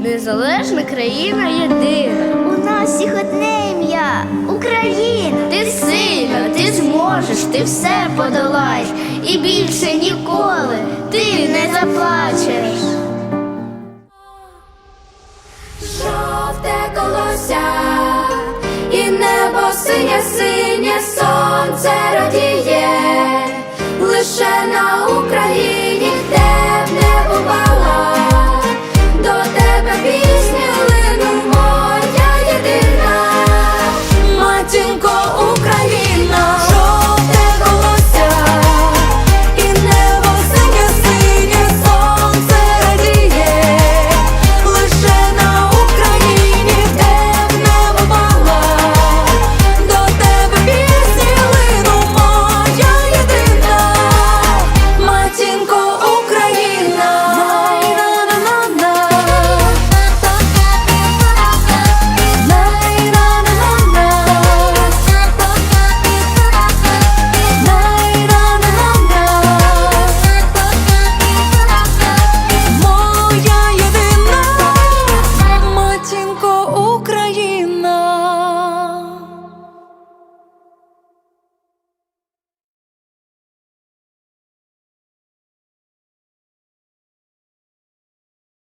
Незалежна країна єдина. У нас всіх одне ім'я Україна. Ти сильна, ти зможеш, ти все подолаєш, і більше ніколи ти не заплачеш. Жовте колося, і небо синє, синє сонце радіє, лише на Україні.